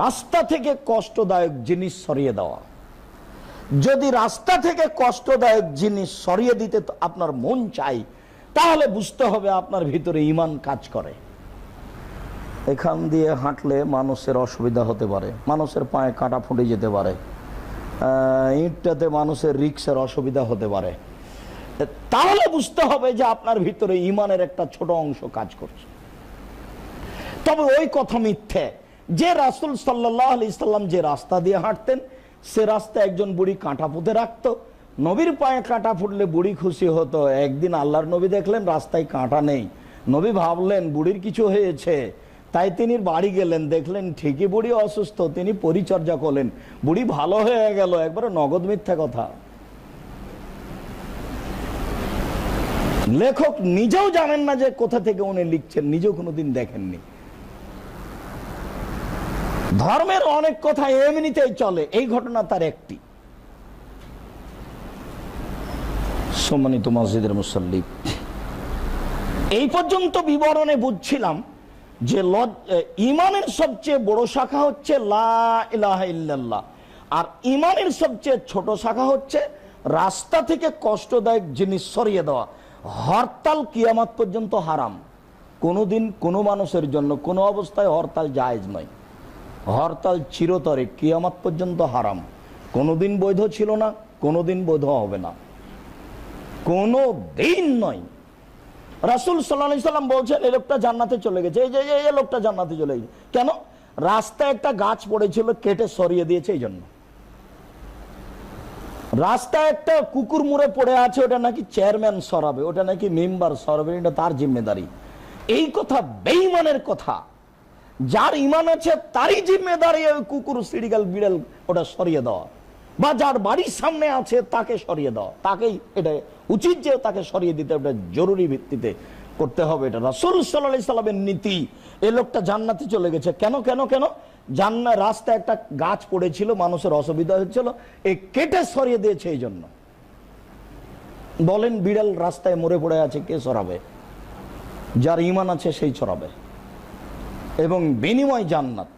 রাস্তা থেকে কষ্টদায়ক জিনিস সরিয়ে দেওয়া। যদি রাস্তা থেকে কষ্টদায়ক জিনিস সরিয়ে দিতে আপনার মন চাই, তাহলে বুঝতে হবে আপনার ভিতরে ইমান কাজ করে। এখান দিয়ে হাঁটলে মানুষের অসুবিধা হতে পারে, মানুষের পায়ে কাঁটা ফুটে যেতে পারে ইঁটটাতে মানুষের রিক্সের অসুবিধা হতে পারে। তাহলে বুঝতে হবে যে আপনার ভিতরে ইমানের একটা ছোট অংশ কাজ করছে। তবে ওই কথা মিথ্যে। যে রাসুল সাল্লাহ আলি যে রাস্তা দিয়ে হাঁটতেন, সে রাস্তা একজন বুড়ি কাঁটা পুঁতে রাখত। নবীর পায়ে কাঁটা ফুটলে বুড়ি খুশি হতো। একদিন আল্লাহর নবী দেখলেন রাস্তায় কাঁটা নেই। নবী ভাবলেন, বুড়ির কিছু হয়েছে। তাই তিনি বাড়ি গেলেন, দেখলেন ঠিকই বুড়ি অসুস্থ। তিনি পরিচর্যা করলেন। বুড়ি ভালো হয়ে গেল। একবারে নগদ মিথ্যা কথা। লেখক নিজেও জানেন না যে কোথা থেকে উনি লিখছেন, নিজেও কোনোদিন দেখেননি। ধর্মের অনেক কথা এমনিতেই চলে, এই ঘটনা তার একটি। সম্মানিত মসজিদের মুসল্লি, এই পর্যন্ত বিবরণে বুঝছিলাম যে ইমানের সবচেয়ে বড় শাখা হচ্ছে লা ইলাহা ইল্লাল্লাহ, আর ইমানের সবচেয়ে ছোট শাখা হচ্ছে রাস্তা থেকে কষ্টদায়ক জিনিস সরিয়ে দেওয়া। হরতাল কিয়ামাত পর্যন্ত হারাম। কোনোদিন কোনো মানুষের জন্য কোনো অবস্থায় হরতাল জায়েজ নয়। হরতাল চিরতরে, কিয়ামাত পর্যন্ত হারাম। কোনোদিন বৈধ ছিল না, কোনোদিন বৈধ হবে না। কোনো দিন নয়। রাসুল সাল্লাহ সাল্লাম বলছেন এই লোকটা জান্নাতে চলে গেছে। এই যে, এই লোকটা জান্নাতে চলে গেছে। কেন? রাস্তায় একটা গাছ পড়েছিল, কেটে সরিয়ে দিয়েছে এই জন্য রাস্তায় একটা কুকুর মুড়ে পড়ে আছে, ওটা নাকি চেয়ারম্যান সরাবে, ওটা নাকি মেম্বার সরাবে, এটা তার জিম্মেদারি। এই কথা বেইমানের কথা। যার ইমান আছে তারই জিম্মেদারি ওই কুকুর, সিডিগাল, বিড়াল ওটা সরিয়ে দেওয়া বা যার বাড়ির সামনে আছে তাকে সরিয়ে দেওয়া তাকেই এটা উচিত যে তাকে সরিয়ে দিতে ওটা জরুরি ভিত্তিতে করতে হবে এটা। রাসুল সাল্লাহ সাল্লামের নীতি, এ লোকটা জান্নাতে চলে গেছে। কেন কেন কেন? জান্না রাস্তায় একটা গাছ পড়েছিল, মানুষের অসুবিধা হচ্ছিল, এ কেটে সরিয়ে দিয়েছে এই জন্য। বলেন, বিড়াল রাস্তায় মরে পড়ে আছে, কে সরাবে? যার ইমান আছে সেই সরাবে। এবং বিনিময় জান্নাত।